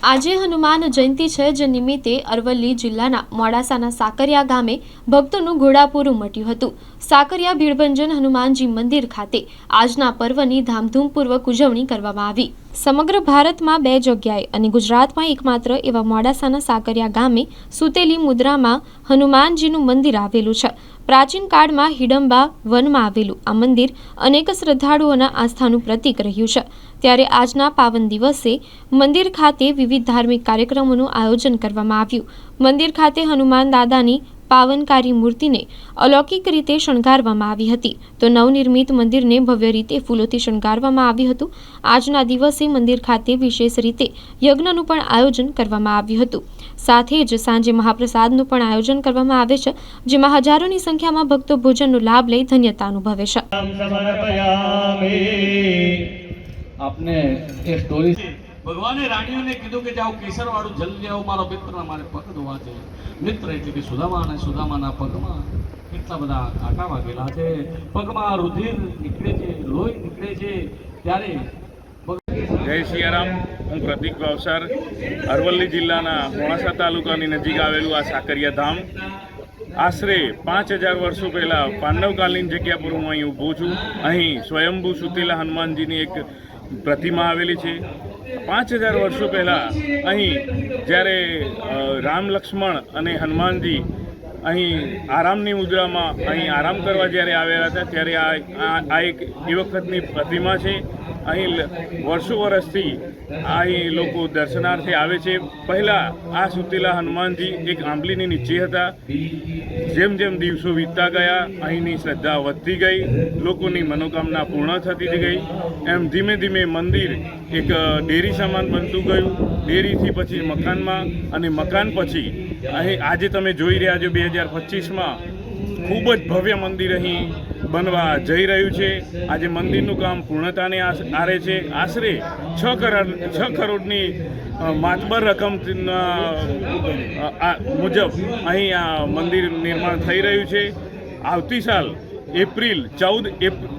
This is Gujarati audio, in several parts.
આજે હનુમાન જયંતિ છે, જે નિમિત્તે અરવલ્લી જિલ્લાના મોડાસાના સાકરિયા ગામે ભક્તોનું ઘોડાપૂર ઉમટ્યું હતું. સાકરિયા ભીડભંજન હનુમાનજી મંદિર ખાતે આજના પર્વની ધામધૂમપૂર્વક ઉજવણી કરવામાં આવી. સમગ્ર ભારતમાં બે જગ્યાએ અને ગુજરાતમાં એકમાત્ર એવા મોડાસાના સાકરિયા ગામે સુતેલી મુદ્રામાં હનુમાનજીનું મંદિર આવેલું છે. પ્રાચીન કાળમાં હિડંબા વનમાં આવેલું આ મંદિર અનેક શ્રદ્ધાળુઓના આસ્થાનું પ્રતીક રહ્યું છે. ત્યારે આજના પાવન દિવસે મંદિર ખાતે વિવિધ ધાર્મિક કાર્યક્રમોનું આયોજન કરવામાં આવ્યું. મંદિર ખાતે હનુમાન દાદાની પાવનકારી મૂર્તિને અલૌકિક રીતે શણગારવામાં આવી હતી. તો નવનિર્મિત મંદિરને ભવ્ય રીતે ફૂલોથી શણગારવામાં આવ્યું હતું. આજના દિવસે મંદિર ખાતે વિશેષ રીતે યજ્ઞનું પણ આયોજન કરવામાં આવ્યું હતું. સાથે જ સાંજે મહાપ્રસાદનું પણ આયોજન કરવામાં આવે છે, જેમાં હજારોની સંખ્યામાં ભક્તો ભોજનનો લાભ લઈ ધન્યતા અનુભવે છે. આપને એ સ્ટોરી ભગવાને રાણીઓને કીધું કે જાઓ કેસર વાળું જલ લેવો મારો મિત્ર મારે પગ ધોવા છે. મિત્ર એટલે કે સુદામા અને સુદામાના પગમાં કેટલા બધા કાંટા વાગેલા છે. પગમાં રુધિર નીકળે છે લોહી નીકળે છે. ત્યારે જય સિયારામ હું પ્રતિક ભાવસાર અરવલ્લી જિલ્લાના મોડાસા તાલુકાની નજીક આવેલું આ સાકરિયા ધામ. આશરે પાંચ હજાર વર્ષો પહેલાં પાંડવકાલીન જગ્યા પર હું અહીં ઊભો છું. અહીં સ્વયંભૂ સુતેલા હનુમાનજીની એક પ્રતિમા આવેલી છે. પાંચ હજાર વર્ષો પહેલાં અહીં જ્યારે રામ લક્ષ્મણ અને હનુમાનજી અહીં આરામની મુદ્રામાં અહીં આરામ કરવા જ્યારે આવેલા હતા, ત્યારે આ- આ એક એ વખતની પ્રતિમા છે. અહીં વર્ષો વર્ષથી અહીં લોકો દર્શનાર્થે આવે છે. પહેલાં આ સુતેલા હનુમાનજી એક આંબલીની નીચે હતા. જેમ જેમ દિવસો વીતતા ગયા, અહીંની શ્રદ્ધા વધતી ગઈ, લોકોની મનોકામના પૂર્ણ થતી ગઈ. એમ ધીમે ધીમે મંદિર એક ડેરી સમાન બનતું ગયું. ડેરીથી પછી મકાનમાં અને મકાન પછી અહીં આજે તમે જોઈ રહ્યા છો બે હજાર પચીસમાં ખૂબ જ ભવ્ય મંદિર અહીં બનવા જઈ રહ્યું છે. આજે મંદિરનું કામ પૂર્ણતાને આરે છે. આશરે છ કરોડ, છ કરોડની માતબર રકમ મુજબ અહીં આ મંદિર નિર્માણ થઈ રહ્યું છે. આવતી સાલ એપ્રિલ ચૌદ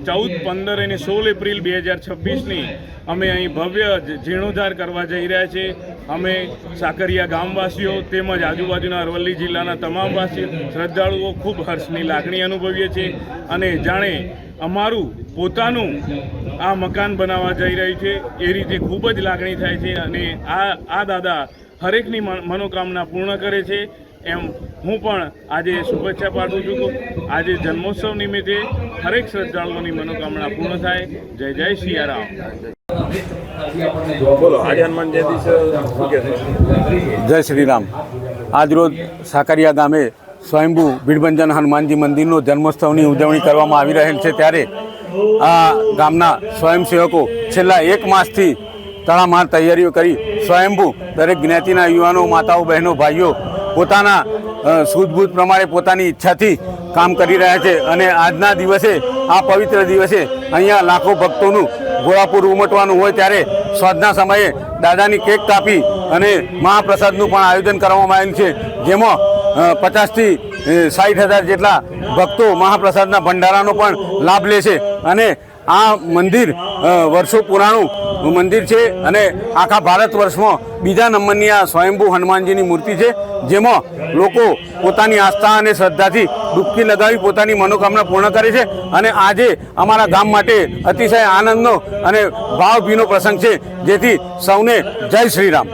ચૌદ, પંદર અને સોળ એપ્રિલ બે હજાર છવ્વીસની અમે અહીં ભવ્ય જીર્ણોદ્ધાર કરવા જઈ રહ્યા છે અમે સાકરિયા ગામવાસીઓ તેમજ આજુબાજુના અરવલ્લી જિલ્લાના તમામ વાસીઓ શ્રદ્ધાળુઓ ખૂબ હર્ષની લાગણી અનુભવીએ છીએ અને જાણે અમારું પોતાનું આ મકાન બનાવવા જઈ રહ્યું છે. એ રીતે ખૂબ જ લાગણી થાય છે અને આ આ દાદા હરેકની મનોકામના પૂર્ણ કરે છે. એમ હું પણ આજે શુભેચ્છા પાઠવું છું. આજે જન્મોત્સવ નિમિત્તે હરેક શ્રદ્ધાળુઓની મનોકામના પૂર્ણ થાય. જય જય સિયારામ બોલો આજે હનુમાન જયંતિ જય શ્રી રામ આજરોજ સાકરિયા ગામે સ્વયંભૂ ભીડભંજન હનુમાનજી મંદિરનો જન્મોત્સવની ઉજવણી કરવામાં આવી રહેલ છે ત્યારે આ ગામના સ્વયંસેવકો છેલ્લા એક માસથી તડામાર તૈયારીઓ કરી સ્વયંભૂ દરેક જ્ઞાતિના યુવાનો માતાઓ બહેનો ભાઈઓ પોતાના સૂઝબૂઝ પ્રમાણે પોતાની ઈચ્છાથી કામ કરી રહ્યા છે અને આજના દિવસે, આ પવિત્ર દિવસે અહીંયા લાખો ભક્તોનું ગોળાપુર ઉમટવાનું હોય ત્યારે સ્વાદના સમયે દાદાની કેક કાપી અને મહાપ્રસાદનું પણ આયોજન કરવામાં આવેલ છે, જેમાં પચાસથી સાઠ હજાર જેટલા ભક્તો મહાપ્રસાદના ભંડારાનો પણ લાભ લે છે અને આ મંદિર વર્ષો પુરાણું મંદિર છે અને આખા ભારત વર્ષમાં બીજા નંબરની આ સ્વયંભૂ હનુમાનજીની મૂર્તિ છે, જેમાં લોકો પોતાની આસ્થા અને શ્રદ્ધાથી ડૂબકી લગાવી પોતાની મનોકામના પૂર્ણ કરે છે અને આજે અમારા ગામ માટે અતિશય આનંદનો અને ભાવભીનો પ્રસંગ છે, જેથી સૌને જય શ્રી રામ.